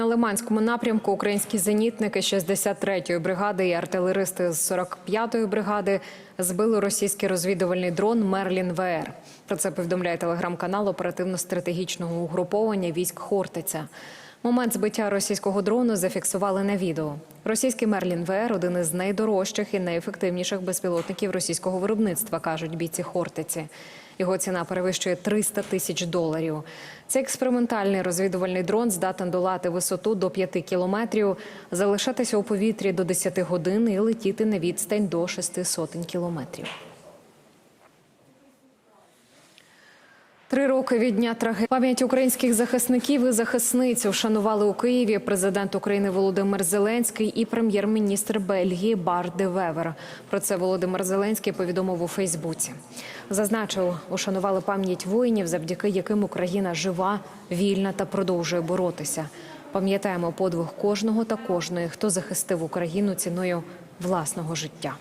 На Лиманському напрямку українські зенітники 63-ї бригади і артилеристи з 45-ї бригади збили російський розвідувальний дрон Мерлін ВР. Про це повідомляє телеграм-канал оперативно-стратегічного угруповання військ Хортиця. Момент збиття російського дрону зафіксували на відео. Російський Мерлін ВР один із найдорожчих і найефективніших безпілотників російського виробництва, кажуть бійці Хортиці. Його ціна перевищує 300 тисяч доларів. Цей експериментальний розвідувальний дрон здатен долати висоту до 5 кілометрів, залишатися у повітрі до 10 годин і летіти на відстань до 6 сотень кілометрів. Три роки від дня трагедії. Пам'ять українських захисників і захисниць вшанували у Києві президент України Володимир Зеленський і прем'єр-міністр Бельгії Бар де Вевер. Про це Володимир Зеленський повідомив у Фейсбуці. Зазначив, ушанували пам'ять воїнів, завдяки яким Україна жива, вільна та продовжує боротися. Пам'ятаємо подвиг кожного та кожної, хто захистив Україну ціною власного життя.